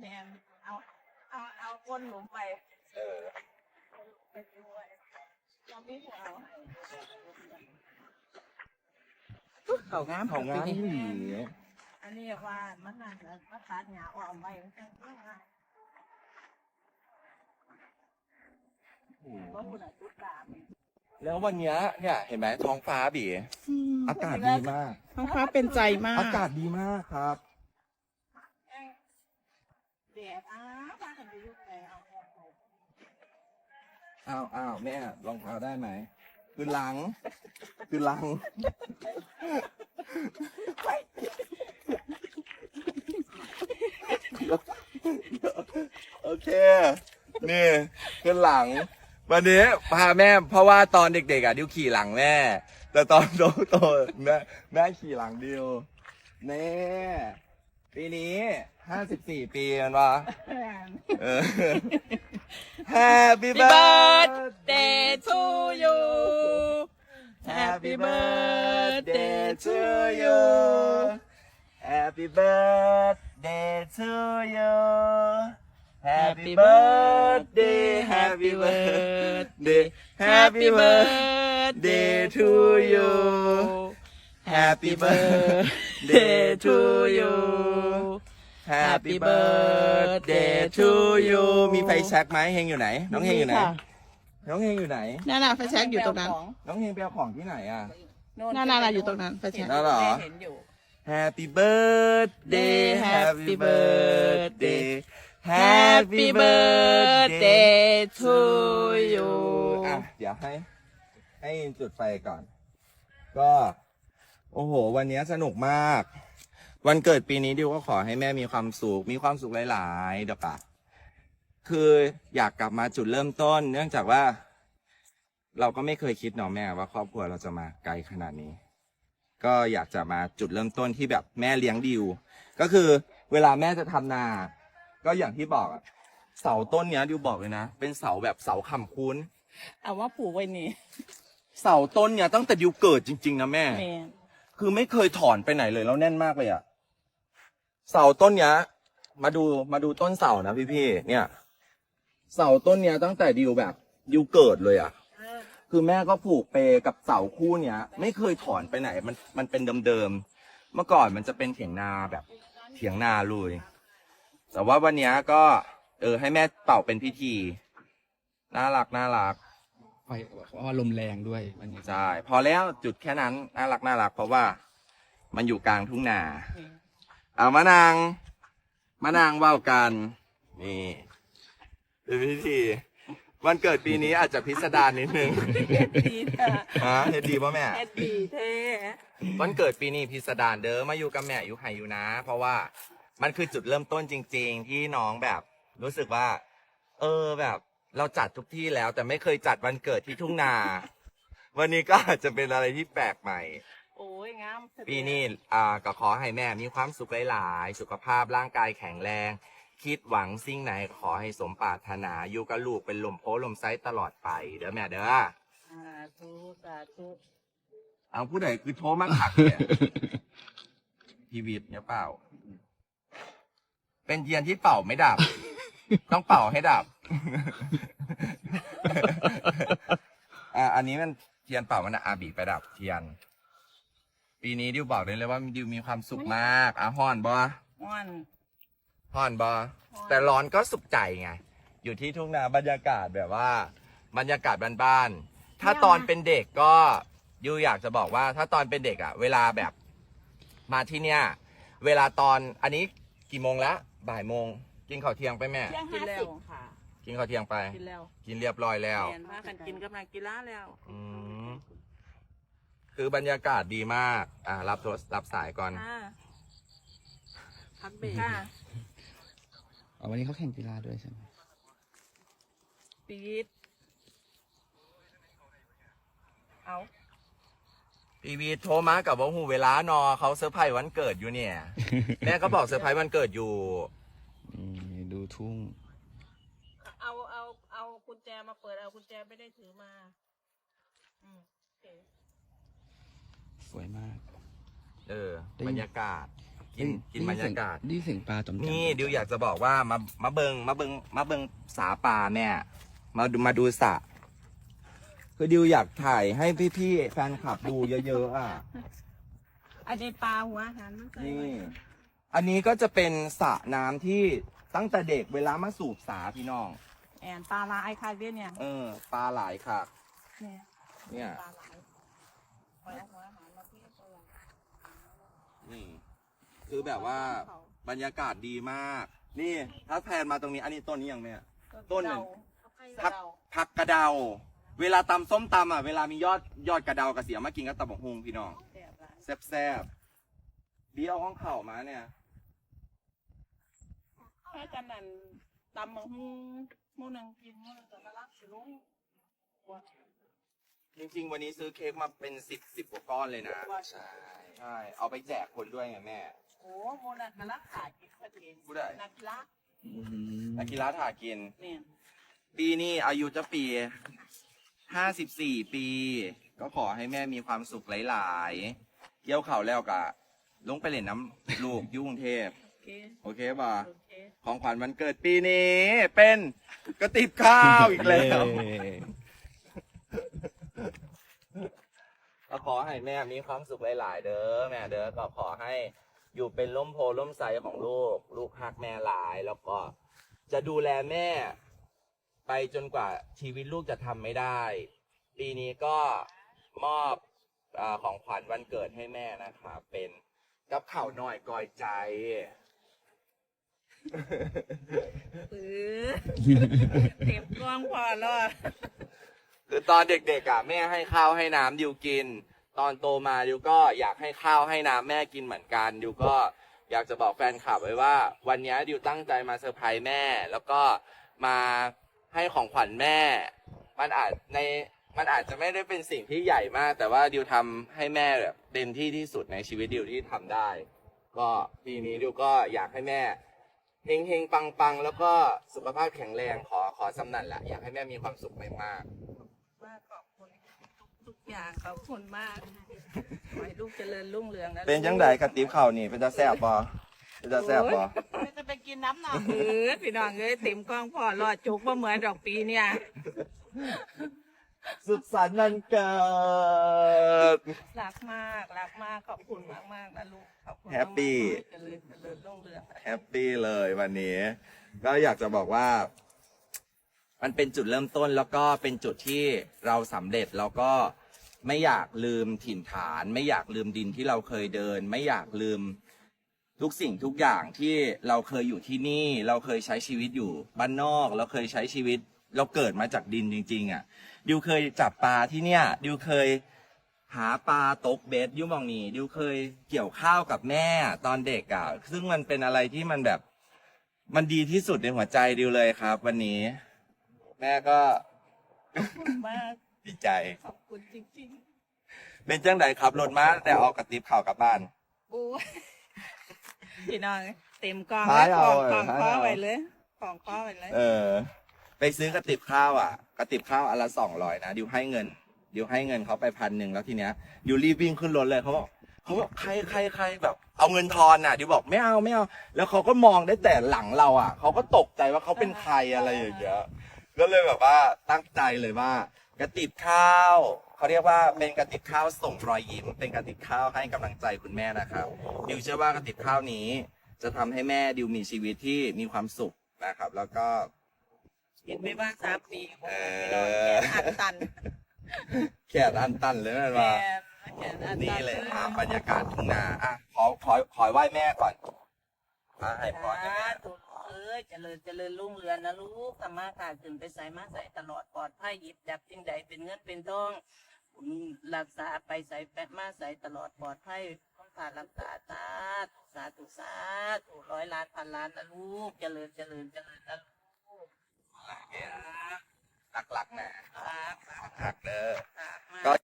แมนเอาเอาเอาก้นหลุมไปเออไปด้วยเราไม่หัวเอาให้เขางามของงานปีที่นี้หลีอันนี้ว่ามันน่าจะมาตัดหญ้าออกไปมันจะง่ายโอ้โหเพราะคุณอาจุดตามแล้ววันเนี้ยเนี่ยเห็นไหมท้องฟ้าบีอากาศดีมาก ท้องฟ้าเป็นใจมาก อากาศดีมากครับ แดดอ้าพากันไปยุ่งเลยเอาแค่ไป อ้าวอ้าวแม่รองเท้าได้ไหมคือหลัง คือหลัง โอเค นี่คือหลัง วันนี้พาแม่ เพราะว่าตอนเด็กๆอะดิวขี่หลังแม่ แต่ตอนโตๆแม่แม่ขี่หลังดิวนี่ ปีนี้ห้าสิบสี่ปีมันวะ เออ Happy birthday to you Happy birthday to you Happy birthday to you Happy birthday Happy birthday Happy birthday to you Happy birthday To you Happy birthday to you มีไฟแช็กไหมเฮงอยู่ไหน น้องเฮงอยู่ไหน ค่ะ น้องเฮงอยู่ไหน นั่นน่ะไฟแช็กอยู่ตรงนั้น น้องเฮงไปเอาของที่ไหนอะ นั่นน่ะอยู่ตรงนั้นไฟแช็ก นั่นเหรอ เห็นอยู่ Happy birthday Happy birthday Happy birthday to you อะ เดี๋ยวให้ ให้จุดไฟก่อน ก็ โอ้โห วันนี้สนุกมาก วันเกิดปีนี้ดิวก็ขอให้แม่มีความสุข มีความสุขหลายๆเดี๋ยวกะคืออยากกลับมาจุดเริ่มต้น เนื่องจากว่า เราก็ไม่เคยคิดเนาะแม่ว่าครอบครัวเราจะมาไกลขนาดนี้ ก็อยากจะมาจุดเริ่มต้นที่แบบแม่เลี้ยงดิว ก็คือเวลาแม่จะทำนา ก็อย่างที่บอกอะเสาต้นเนี้ยดิวบอกเลยนะ เป็นเสาแบบเสาคำคุ้นเอาว่าปลูกไว้นี่ เสาต้นเนี้ยตั้งแต่ดิวเกิดจริง ๆนะแม่แม่น คือไม่เคยถอนไปไหนเลยแล้วแน่นมากเลยอะเสาต้นเนี้ย มาดูมาดูต้นเสานะพี่ๆเนี่ย เสาต้นเนี้ยตั้งแต่ดิวแบบดิวเกิดเลยอะคือแม่ก็ผูกเปกับเสาคู่เนี้ย ไม่เคยถอนไปไหน มันมันเป็นเดิมๆเมื่อก่อนมันจะเป็นเถียงนาแบบเถียงนาเลยแต่ว่าวันเนี้ยก็ เออ ให้แม่เป่าเป็นพิธี น่ารักน่ารัก ไฟเพราะว่าลมแรงด้วยวันนี้ใช่พอแล้วจุดแค่นั้นน่ารักน่ารักเพราะว่ามันอยู่กลางทุ่งนาเอามานางมานางเว่าวกันนี่เป็นพิธีวันเกิดปีนี้อาจจะพิสดารนิดนึงดีเถอะฮะเฮ็ดดีป่ะแม่เอ็ดดีเท่วันเกิดปีนี้พิสดารเด้อมาอยู่กับแม่อยู่ไห่อยู่นะ เพราะว่ามันคือจุดเริ่มต้นจริง ๆ ที่น้องแบบรู้สึกว่า เออแบบ เราจัดทุกที่แล้ว แต่ไม่เคยจัดวันเกิดที่ทุ่งนา วันนี้ก็อาจจะเป็นอะไรที่แปลกใหม่ โอ้ยงามปีนี้อ่าก็ขอให้แม่มีความสุขหลายๆ สุขภาพร่างกายแข็งแรง คิดหวังสิ่งไหนขอให้สมปรารถนาอยู่กับลูกเป็นลมโพลมไซตลอดไป เด้อแม่เด้อสาธุสาธุเอาผู้ใดคือโทรมาขักเนี่ยพีวิทย์เนี่ยเปล่า เป็นเทียนที่เป่าไม่ดับ ต้องเป่าให้ดับ อะอันนี้มันเทียนเป่ามันอะอาบีไปดับเทียน ปีนี้ดิวบอกได้เลยว่าดิวมีความสุขมากอะฮ้อนบอม่อนฮ้อนบอแต่ร้อนก็สุขใจไง อยู่ที่ทุ่งนาบรรยากาศแบบว่า บรรยากาศบ้านๆ ถ้าตอนเป็นเด็กก็ยูอยากจะบอกว่า ถ้าตอนเป็นเด็กอะเวลาแบบ มาที่เนี่ย เวลาตอนอันนี้กี่โมงแล้ว บ่ายโมง กินข้าวเที่ยงไปแม่ เที่ยงห้าสิบค่ะกินข้าวเที่ยงไป กินแล้วกินเรียบร้อยแล้ว แมนพากันกินกำลังกินล้าแล้วอืมคือบรรยากาศดีมาก อ่ารับโทรรับสายก่อน ค่ะพักเบรกค่ะอ๋อวันนี้เขาแข่งกีฬาด้วยใช่ไหมปีดเอาพีวีโทรมากับว่าหูเวลานอเขาเซอร์ไพรส์วันเกิดอยู่เนี่ย แม่ก็บอกเซอร์ไพรส์วันเกิดอยู่นี่ดู ทุ่ง เอาเอาเอากุญแจมาเปิดเอากุญแจไม่ได้ถือมา อืมโอเคสวยมาก เออ ได้ยิน บรรยากาศ กิกินกินบรรยากาศนี่เสียงปลาจอมๆนี่ดิวอยากจะบอกว่ามามาเบิงมาเบิงมาเบิงสาปลาแม่มาดูมาดูสระคือดิวอยากถ่ายให้พี่ๆแฟนคลับดูเยอะๆอะ อันนี้ปลาหัวหันมาใส่นี่ ไว้อันนี้ก็จะเป็นสระน้ำที่ ตั้งแต่เด็กเวลามาสูบสาพี่น้อง แอนปลาลาไอคายเวียเนี่ยเออ ปลาหลายค่ะ เนี่ยเนี่ย ปลาหลายปล่อยเอาหัวหันมาที่ตัวนี่ คือแบบว่าบรรยากาศดีมาก นี่ถ้าแพนมาตรงนี้อันนี้ต้นนี้ยังแม่ต้นหนึ่ง พัก ผักกระเดา เวลาตำส้มตำอะเวลามียอดยอดกระเดากระเสียมากินกับตำบักฮุงพี่น้องแซ่บแซ่บๆบีเอาห้องเข่ามาเนี่ย แค่กันนั่นตำบังฮูหมูนังกินหมูนังจะมาลักสิลุงจริงๆ วันนี้ซื้อเค้กมาเป็นสิบสิบกว่าก้อนเลยนะใช่ใช่ เอาไปแจกคนด้วยไงแม่ โอ้หมูนังมาลักขากินประเทศผู้ใด นักลักนักกีฬาถากิน เนี่ยปีนี้อายุจะปีห้าสิบสี่ปี ก็ขอให้แม่มีความสุขหลายๆเกี่ยวเข่าวแล้วกะ ลงไปเล่นน้ำลูกอยุ่กรุงเทพ โอเค โอเคป่ะ โอเค ของขวัญวันเกิดปีนี้ เป็นกระติบข้าวอีกแล้วเย้ก็ขอให้แม่มีความสุขหลาย ๆ เด้อแม่เด้อก็ขอให้อยู่เป็นร่มโพล่มใสของลูก ลูกฮักแม่หลาย แล้วก็จะดูแลแม่ ไปจนกว่าชีวิตลูกจะทำไม่ได้ ปีนี้ก็มอบอาของขวัญวันเกิดให้แม่นะคะเป็นกับข่าวหน่อยกอยใจ เออเต็มกล้องพอแล้วอะคือตอนเด็กๆอะแม่ให้ข้าวให้น้ำดิวกิน ตอนโตมาดิวก็อยากให้ข้าวให้น้ำแม่กินเหมือนกันดิวก็อยากจะบอกแฟนคลับไว้ว่า วันนี้ดิวตั้งใจมาเซอร์ไพรส์แม่ แล้วก็มาให้ของขวัญแม่ มันอาจในมันอาจจะไม่ได้เป็นสิ่งที่ใหญ่มาก แต่ว่าดิวทำให้แม่แบบเต็มที่ที่สุดในชีวิตดิวที่ทำได้ ก็ปีนี้ดิวก็อยากให้แม่ เฮงเฮงปังปังๆแล้วก็สุขภาพแข็งแรงขอขอสำนันแหละอยากให้แม่มีความสุขมากๆมากขอบคุณทุกๆอย่างขอบคุณมากขอให้ลูกเจริญรุ่งเรืองนะเป็นจังไดกระติบข้าวนี่เป็นตาแซ่บบ่เป็นตาแซ่บบ่ไม่จะไปกินน้ำหนัก เออพี่น้องเอ้ยเต็มกล้องพอรอดจุกบ่เหมือนดอกปีเนี่ย สุขสันต์วันเกิด รักมากรักมากขอบคุณมากมากๆนะลูกขอบคุณแฮปปี้มากๆเจริญเจริญรุ่งเรืองแฮปปี้เลยวันนี้ ก็อยากจะบอกว่า มันเป็นจุดเริ่มต้นแล้วก็เป็นจุดที่เราสำเร็จแล้วก็ไม่อยากลืมถิ่นฐาน ไม่อยากลืมดินที่เราเคยเดิน ไม่อยากลืม ทุกสิ่งทุกอย่างที่เราเคยอยู่ที่นี่ เราเคยใช้ชีวิตอยู่บ้านนอก เราเคยใช้ชีวิต เราเกิดมาจากดินจริง ๆ อะ ดิวเคยจับปลาที่เนี่ย ดิวเคยหาปลาตกเบ็ดยุมองนีดิวเคยเกี่ยวข้าวกับแม่ตอนเด็กอะ ซึ่งมันเป็นอะไรที่มันแบบ มันดีที่สุดในหัวใจดิวเลยครับ วันนี้ แม่ก็ขอบคุณมากดีใจ ขอบคุณจริงเป็นจังไดครับรถมาแต่เอากระติบข่าวกลับบ้านๆโอ้ยพี่น้องเต็มกล้องท้ายเอาของเออของท้ายข้อเอาไว้เลย ของข้อไว้เลย เออ ไปซื้อกระติบข้าวอะ กระติบข้าวอันละสองร้อยนะดิวให้เงินดิวให้เงินเขาไปพันหนึ่งแล้วทีเนี้ยดิวรีบวิ่งขึ้นรถเลยเขาบอกเขาบอกใครใครใครแบบ เอาเงินทอนอะดิวบอกไม่เอาไม่เอา แล้วเขาก็มองได้แต่หลังเราอะเขาก็ตกใจว่าเขาเป็นใครอะไรอย่างเงี้ยก็เลยแบบว่าตั้งใจเลยว่ากระติบข้าวเขาเรียกว่าเป็นกระติบข้าวส่งรอยยิ้ม เป็นกระติบข้าวให้กำลังใจคุณแม่นะครับดิวเชื่อว่ากระติบข้าวนี้ จะทำให้แม่ดิวมีชีวิตที่มีความสุขนะครับ แล้วก็ เห็นไหมว่าสามปีเอพี่น้องอแขนอันตันแค่อันตันเลยนะแม่ว่าแขนอันตันนี่เลยครับบรรยากาศทุ่งนาอะขอขอขอไหว้แม่ก่อนอะให้พรให้แม่ตัวเอ้ยเจริญเจริญรุ่งเรืองนะลูกธรรมะขาขึ้นไปใส่มาใส่ตลอดปลอดภัยหยิบจับสิ่งใดเป็นเงินเป็นทองคุณรักษาไปใส่แปะมาใส่ตลอดปลอดภัยต้องการรักษาสาธุสาธุสาธุร้อยล้านพันล้านนะลูกเจริญเจริญเจริญนะลูก หลักๆนะครับหักเด้อครับก็